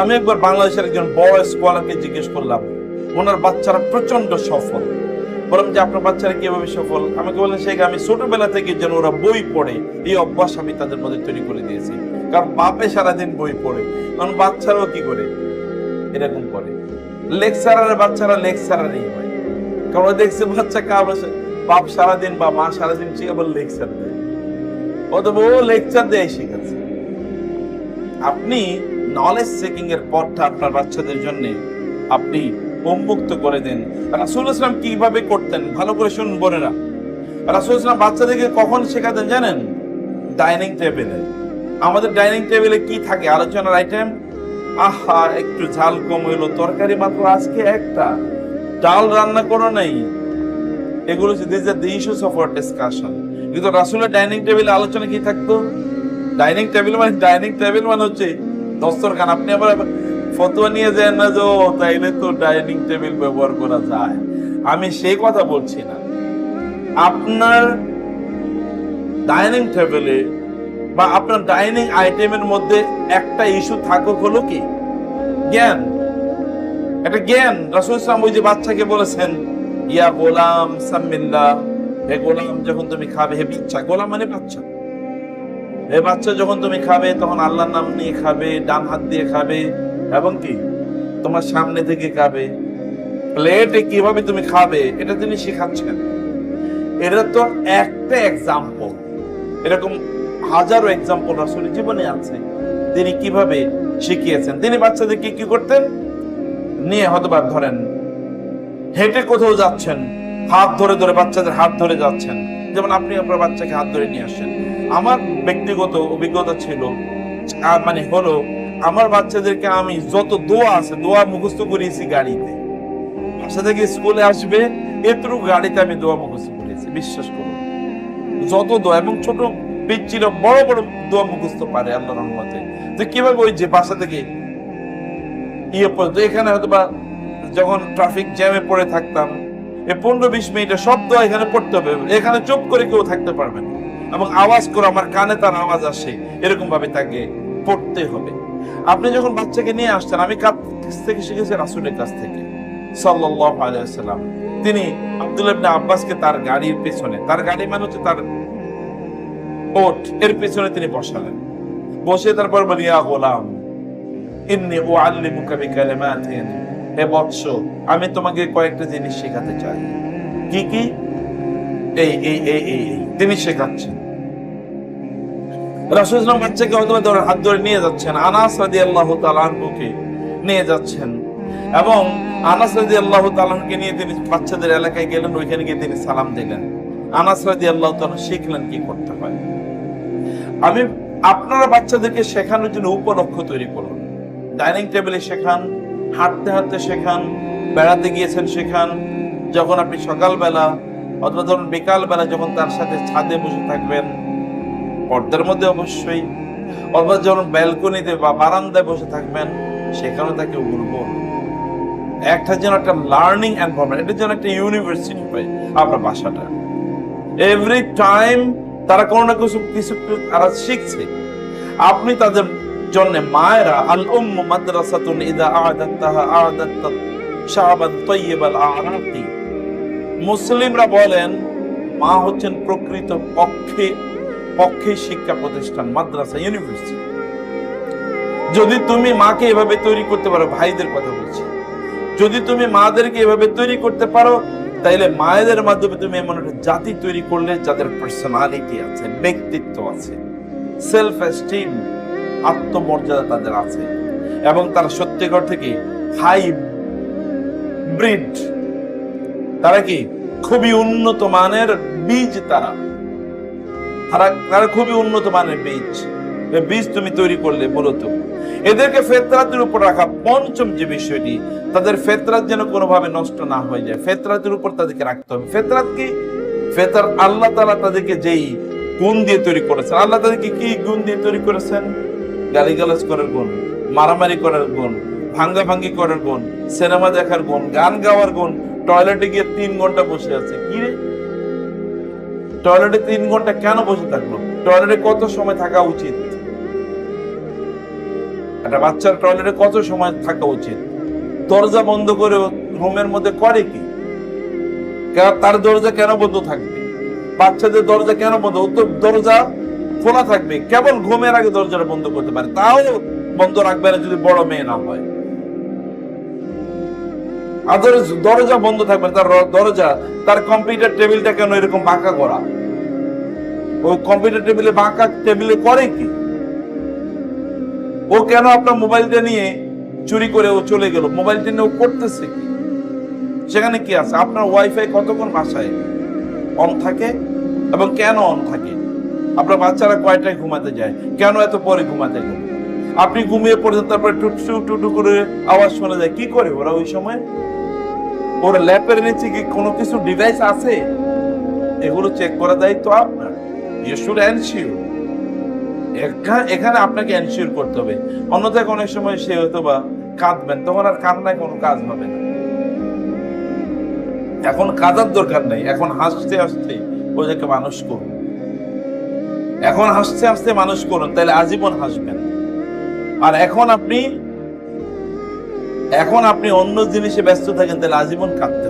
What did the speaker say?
আমি একবার বাংলাদেশের একজন বড় স্কলারকে জিজ্ঞেস করলাম, ওনার বাচ্চারা প্রচণ্ড সফল। বললাম যে, আপনার বাচ্চারা কীভাবে সফল? আমাকে বললেন শেখ আমি ছোটবেলা থেকে যেন ওরা বই পড়ে, এই অভ্যাস আমি তাদের মধ্যে তৈরি করে দিয়েছি। কারণ বাপে সারাদিন বই পড়ে, কারণ বাচ্চারাও কি করে? এরকম করে। লেকচারারের বাচ্চারা লেকচারারই হয়। কারণ দেখছে বাচ্চা কার বাপ সারাদিন বা মা সারাদিন সে আবার লেকচার দেয়। অথবা ও লেকচার দেয় শিখাচ্ছে আপনি নলেজ সেকিং এর পথটা আপনার বাচ্চাদের জন্য আপনি উন্মুক্ত করে দেন। রাসুল ইসলাম কীভাবে করতেন? ভালো করে শুনুন বোনেরা। রাসুল ইসলাম বাচ্চাদেরকে কখন শেখাতেন জানেন? ডাইনিং টেবিলে। আমাদের ডাইনিং টেবিলে কি থাকে? আলোচনার আইটেম আহা, একটু ঝাল কম হইল, তরকারি মাত্র আজকে একটা। ডাল রান্না করো নাই। এগুলো হচ্ছে this are the issues of our discussion কিন্তু রাসুলের ডাইনিং টেবিলে আলোচনা কি থাকতো? ডাইনিং টেবিল মানে ডাইনিং টেবিল মানে হচ্ছে দস্তরখান আপনি আবার ফতোয়া নিয়ে যান না যে তাইলে তো ডাইনিং টেবিল ব্যবহার করা যায়। আমি সেই কথা বলছি না। আপনার ডাইনিং টেবিলে বা আপনার ডাইনিং আইটেমের মধ্যে একটা ইস্যু থাকুক হলো কি? জ্ঞান। একটা জ্ঞান। রাসূল ইসলাম ওই যে বাচ্চাকে বলেছেন, ইয়া গোলাম সাম্মিল্লাহ। হে গোলাম, যখন তুমি খাবে, হে বিচ্ছা গোলাম মানে বাচ্চা। হে বাচ্চা যখন তুমি খাবে, তখন আল্লাহর নাম নিয়ে খাবে, ডান হাত দিয়ে খাবে, এবং কি? তোমার সামনে থেকে খাবে। প্লেটে কীভাবে তুমি খাবে, এটা তিনি শেখাচ্ছেন। এটা তো একটা এক্সাম্পল এরকম হাজারো এক্সাম্পল আসলে জীবনে আছে। তিনি কীভাবে শিখিয়েছেন? তিনি বাচ্চাদেরকে কি করতেন? নিয়ে হয়তোবা ধরেন। হেঁটে কোথাও যাচ্ছেন, হাত ধরে ধরে বাচ্চাদের হাত ধরে যাচ্ছেন। যেমন আপনি আপনার বাচ্চাকে হাত ধরে নিয়ে আসছেন। আমার ব্যক্তিগত অভিজ্ঞতা ছিল মানে হলো, আমার বাচ্চাদেরকে আমি যত দোয়া আছে, দোয়া মুখস্থ করিয়েছি গাড়িতে। বাসা থেকে স্কুলে আসবে, এতটুকু গাড়িতে আমি দোয়া মুখস্থ করিয়েছি বিশ্বাস করুন। যত দোয়া, এবং ছোট পিচ্ছিল বড় বড় দোয়া মুখস্থ পারে আল্লাহ রহমতে। তো কীভাবে ওই যে বাসা থেকে ইয়ে পর্যন্ত এখানে হয়তো বা যখন ট্রাফিক জ্যামে পড়ে থাকতাম, এই পনেরো বিশ মিনিটে সব দোয়া এখানে পড়তে হবে, এখানে চুপ করে কেউ থাকতে পারবে না। এবং আওয়াজ করে আমার কানে তার আওয়াজ আসে। এরকম ভাবে তাকে পড়তে হবে। আপনি যখন বাচ্চাকে নিয়ে আসছেন, আমি কাছ থেকে শিখেছি রাসুলের কাছ থেকে। সাল্লাল্লাহু আলাইহি ওয়াসাল্লাম। তিনি আব্দুল্লাহ আব্বাসকে তার গাড়ির পেছনে, তার গাড়ি মানে হচ্ছে তার ওট, এর পেছনে তিনি বসালেন। বসে তারপর বলি, ইয়া গোলাম, ইন্নি বিকালিমাতিন। হে বৎস, আমি তোমাকে কয়েকটা জিনিস শেখাতে চাই। কি কি? এই এই এই এই। তিনি শেখাচ্ছেন। রাসূল ইসলাম বাচ্চাকে হয়তো হাত ধরে নিয়ে যাচ্ছেন। আনাস রাদিয়াল্লাহু তাআলা আনহুকে নিয়ে যাচ্ছেন। এবং আনাস রাদিয়াল্লাহু তাআলাকে নিয়ে তিনি বাচ্চাদের এলাকায় গেলেন, ওইখানে গিয়ে তিনি সালাম দিলেন। আনাস রাদিয়াল্লাহু তাআলা শিখলেন কি করতে হয়। আমি আপনারা বাচ্চাদেরকে শেখানোর জন্য উপলক্ষ তৈরি করুন। ডাইনিং টেবিলে শেখান, হাঁটতে হাঁটতে শেখান, বেড়াতে গিয়েছেন শেখান। যখন আপনি সকালবেলা অথবা ধরুন বিকালবেলা যখন তার সাথে ছাদে বসে থাকবেন পর্দার মধ্যে অবশ্যই। অথবা যখন ব্যালকনিতে বা বারান্দায় বসে থাকবেন সেখানে তাকে উঠবো একটা যেন একটা লার্নিং এনভারনমেন্ট এটা যেন একটা ইউনিভার্সিটি পাই আপনার বাসাটা। এভরি টাইম তারা কোনো না কিছু কিছু তারা শিখছে। আপনি তাদের জন্য মায়েরা আল উম্মু মাদ্রাসাতুন ইদা আ'দাতাহা আ'দাত শাবান তাইয়িবাল আ'রাকি মুসলিমরা বলেন, মা হচ্ছেন প্রকৃত পক্ষে পক্ষে শিক্ষা প্রতিষ্ঠান, মাদ্রাসা ইউনিভার্সিটি যদি তুমি মাকে এভাবে তৈরি করতে পারো, ভাইদের কথা বলছি। যদি তুমি মাদেরকে এভাবে তৈরি করতে পারো, তাইলে মায়েদের মাধ্যমে তুমি এমন একটা জাতি তৈরি করলে যাদের পার্সোনালিটি আছে, ব্যক্তিত্ব আছে সেলফ এস্টিম আত্মমর্যাদা তাদের আছে। এবং তারা সত্যিকার থেকে হাই ব্রিড তারা কি? খুবই উন্নত মানের বীজ তারা। তারা খুবই উন্নত মানের বীজ। বীজ তুমি তৈরি করলে মূলত এদেরকে ফেতরাতের উপর রাখা পঞ্চম যে বিষয়টি, তাদের ফেতরাত যেন কোনোভাবে নষ্ট না হয়ে যায়। ফেতরাতের উপর তাদেরকে রাখতে হবে। ফেতরাত কি? ফেতর আল্লাহ তালা তাদেরকে যেই গুণ দিয়ে তৈরি করেছেন। আল্লাহ তাদেরকে কি গুণ দিয়ে তৈরি করেছেন? গালিগালাজ করার গুণ, মারামারি করার গুণ ভাঙ্গা ভাঙ্গি করার গুণ, সিনেমা দেখার গুণ, গান গাওয়ার গুণ, টয়লেটে গিয়ে তিন ঘণ্টা বসে আছে। কি রে? টয়লেটে তিন ঘণ্টা কেন বসে থাকল? টয়লেটে কত সময় থাকা উচিত? একটা বাচ্চার টয়লেটে কত সময় থাকা উচিত? দরজা বন্ধ করে রুমের মধ্যে করে কি? তার দরজা কেন বন্ধ থাকবে? বাচ্চাদের দরজা কেন বন্ধ? তো দরজা খোলা থাকবে। কেবল ঘুমের আগে দরজাটা বন্ধ করতে পারে। তাও বন্ধ রাখবে না যদি বড় মেয়ে না হয়। আদারস দরজা বন্ধ থাকবে, তার দরজা, তার কম্পিউটার টেবিলটা কেন এরকম বাঁকা করা? ও কম্পিউটার টেবিলে বাঁকা টেবিলে করে কি? ও কেন আপনার মোবাইলটা নিয়ে চুরি করে ও চলে গেল? মোবাইলটা নিয়ে ও করতেছে কি? সেখানে কি আছে? আপনার ওয়াইফাই কতক্ষণ বাসায়? অন থাকে? এবং কেন অন থাকে? আপনার বাচ্চারা কয়টায় ঘুমাতে যায়? কেন এত পরে ঘুমাতে গেল? আপনি ঘুমিয়ে পড়েছেন, তারপরে টুটু টুটু করে আওয়াজ শোনা যায়। কি করে ওরা ওই সময়? ওরা ল্যাপের নিচে কি কোনো কিছু ডিভাইস আছে? এগুলো চেক করা দায়িত্ব আপনার। ইউ শুড এনশিওর এখানে আপনাকে এনশিওর করতে হবে। অন্যথায় অনেক সময় সে হয়তো বা কাঁদবেন। তখন আর কান্নায় কোনো কাজ হবে না। এখন কাঁদার দরকার নেই। এখন হাসতে হাসতে ওদেরকে মানুষ করুন। এখন হাসতে হাসতে মানুষ করুন, তাহলে আজীবন হাসবেন। আর এখন আপনি এখন আপনি অন্য জিনিসে ব্যস্ত থাকেন তাহলে আজীবন কাঁদতে